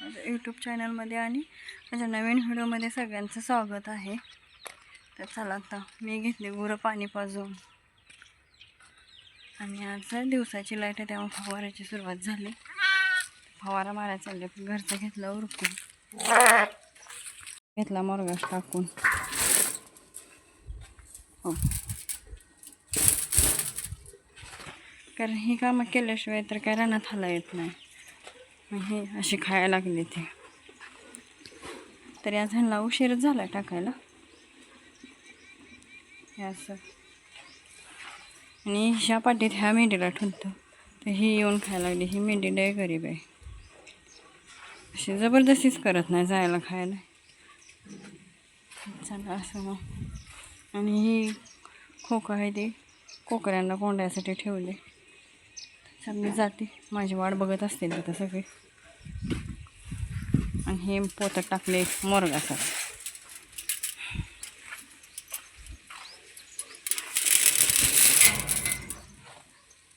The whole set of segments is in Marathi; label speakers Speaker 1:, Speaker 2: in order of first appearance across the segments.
Speaker 1: माझ्या यूट्यूब चॅनलमध्ये आणि माझ्या नवीन व्हिडिओमध्ये सगळ्यांचं स्वागत आहे. तर चला आता मी घेतली गुरं पाणी पाजून. आणि आज दिवसाची लाइट आहे तेव्हा फवाराची सुरुवात झाली. फवारा मारायला चालले घरचं घेतलं उरकून. घेतला मोरगास टाकून. हो. कारण ही कामं केल्याशिवाय तर काय रानात हाला येत नाही. हे अशी खायला लागली ते. तर या झाडाला उशीरच झाला टाकायला. हे असं. आणि ह्या पाटीत ह्या मेंढीला ठेवतो. तर ही येऊन खायला लागली. ही मेंढी लय गरीब आहे. अशी जबरदस्तीच करत नाही जायला खायला. चला असं मग. आणि ही खोकं आहे ते. कोकऱ्यांना कोंड्यासाठी ठेवले. तर मी जाते. माझी वाट बघत असतील तिथं सगळे. आणि हे पोतं टाकले मोरगाचा.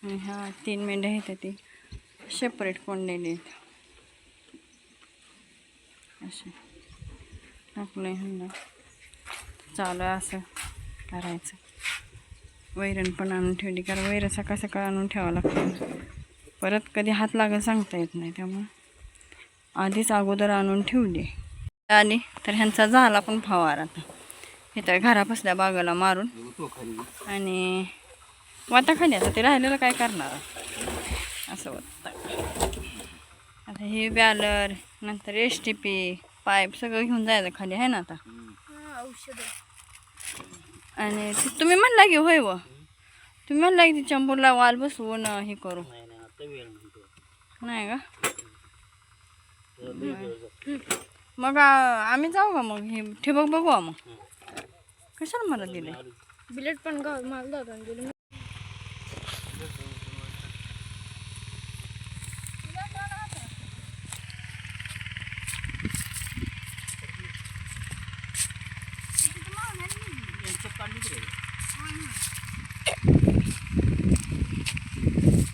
Speaker 1: आणि ह्या तीन मेंढ्या आहेत ते. सेपरेट कोंडलेले आहेत. असे. टाकले ह्यांना. चालू आहे असं करायचं. वैरण पण आणून ठेवली. कारण वैरण सकाळ सकाळ आणून ठेवावं लागतं. परत कधी हात लागेल सांगता येत नाही त्यामुळं. आधीच अगोदर आणून ठेवली. आली तर ह्यांचा झाला पण फवार आता. इथं घरापासल्या बागाला मारून. आणि वाता खाली आता ते राहिलेलं काय करणार? असं वाटतं. आता हे बॅलर नंतर एस टी पी पाईप सगळं घेऊन जायचं खाली आहे ना आता?
Speaker 2: औषध
Speaker 1: आणि तुम्ही म्हणला की होय व. तुम्ही म्हणला की ती चंपूरला वाल बसवून हे करू. नाही का? मग आम्ही जाऊ का मग? हे ठिबक बघू मग. कशाला मला दिले
Speaker 2: बिलेट पण गाव माल दादा दिलं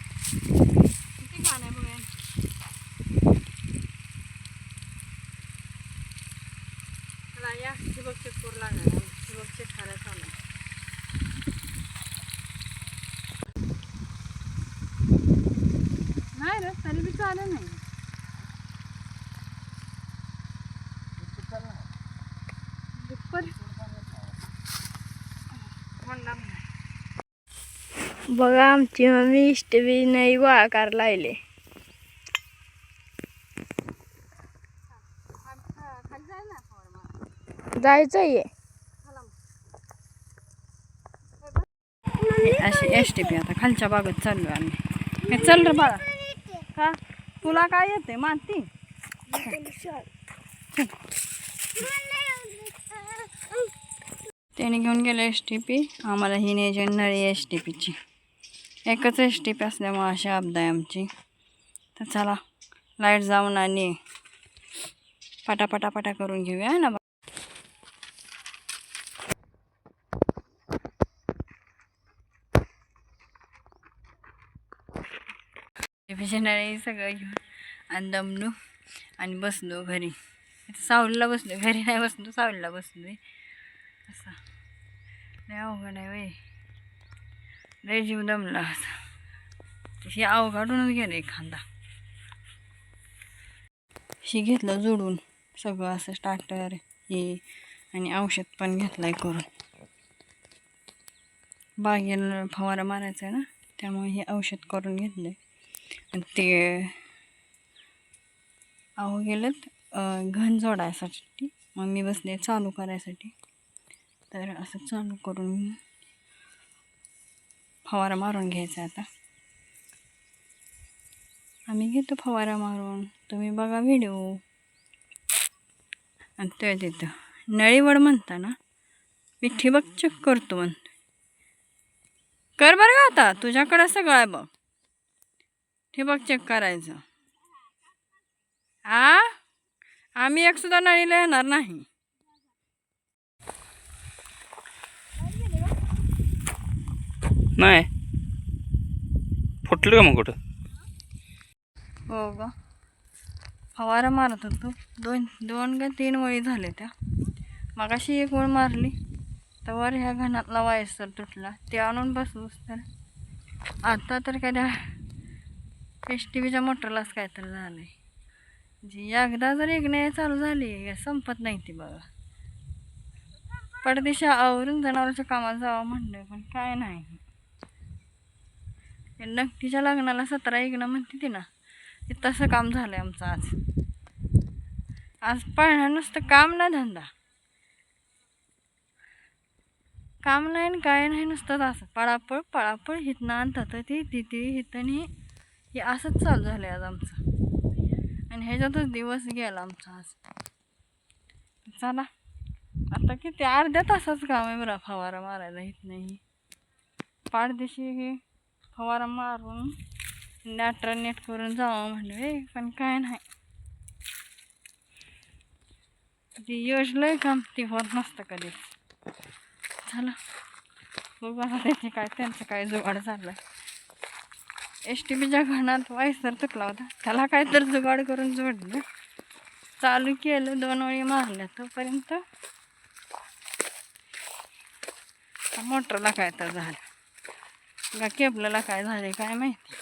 Speaker 1: किती घाण आहे बघा चला या ठिबक चेक करू लागणार ठिबक चेक करायचं चालू आहे. नाही बी चालेल नाही.
Speaker 2: बघा आमची मम्मी इष्टवी नाही गोळा करायला लागले
Speaker 1: खाली जाईल ना फवारा मारायला.
Speaker 2: जायचं आहे
Speaker 1: हे अशी एस टी पी आता खालच्या बागेत चाललो आम्ही. हे चल रे बाळा. का तुला काय येते माती? त्याने घेऊन गेलं एस टी पी आम्हाला ही न्यायची नळी एस टी पीची एकच एस टी पी असल्यामुळे अशी अपदा आहे आमची. तर चला लाइट जाऊन आणि पटापटापटा पटा करून घेऊया ना बा? सगळं घेऊन आणि दमलो आणि बसलो घरी. सावलीला बसलो घरी नाही बसलो सावलीला बसलो असा. नाही अवघड आहे वय लय जीव दमला असा. हे अवघडूनच गेलं एखादा. शी घेतलं जोडून. सगळं असं स्टार्टर हे आणि औषध पण घेतलं आहे करून. बागेला फवारा मारायचा आहे ना त्यामुळे हे औषध करून घेतलं आहे ते अहो गेलेत घन जोडायसाठी. मग मी बसले चालू करायसाठी. तर असं चालू करून फवारा मारून घ्यायचा आता. आम्ही घेतो फवारा मारून. तुम्ही बघा व्हिडिओ. आणि ते तिथं. नळीवड म्हणता ना? मी ठिबक चेक करतो म्हणतो. कर बरं का आता. तुझ्याकडं सगळं आहे बघ. ठिबक चेक करायचं. आ? आम्ही एक सुद्धा नळीला येणार नाही.
Speaker 3: नाही. फुटलं का मग कुठं?
Speaker 1: हो ग. फवारा मारत होतो दोन दोन का तीन वळी झाले त्या. मगाशी एक वळ मारली. तर वर ह्या घणातला वायसर तुटला. ते आणून बसलोच तर. आता तर काय एस टी व्हीच्या मोटरलाच काय तर झालं आहे जी एकदा जर एकण्या चालू झाली संपत नाही ती बघा. परदेशा आवरून जनावरांच्या कामाला जावं म्हणलं पण काय नाही. नक्कीच्या लग्नाला सतरा एकणं म्हणते ती ना ते तसं काम झालं आहे आमचं आज. आज पाळणार नसतं काम ना धंदा. काम नाही आणि काय नाही नुसतं असं. पळापळ पळापळ हिथनं आणतात ती तिथे हिथं हे असंच चालू झालं आहे आज आमचं. आणि ह्याच्यातच दिवस गेला आमचा आज. चला. आता किती अर्ध्या तासाचं काम आहे बरं फवारा मारायला येत नाही. पाडदेशी हे फवारा मारून नॅटर नेट करून जावं म्हणलं हे पण काय नाही. ती योजलंय काम ती होत नसतं कधीच. झालं बघू आता त्याची काय त्यांचं काय जुगाड चाललाय. एस टी बीच्या घणात वायसर तुटला होता. त्याला काय तर जुगाड करून जोडलं. चालू केलं दोन वेळी मारल्या तोपर्यंत मोटरला काय तर झालं. का केबलला काय झाले काय माहिती.